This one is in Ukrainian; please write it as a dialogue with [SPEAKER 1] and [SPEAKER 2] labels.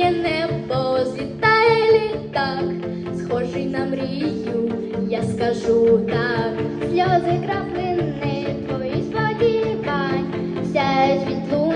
[SPEAKER 1] синє небо злітає літак, схожий на мрію, я скажу так, сльози краплини твої сподівань, сяють від луни.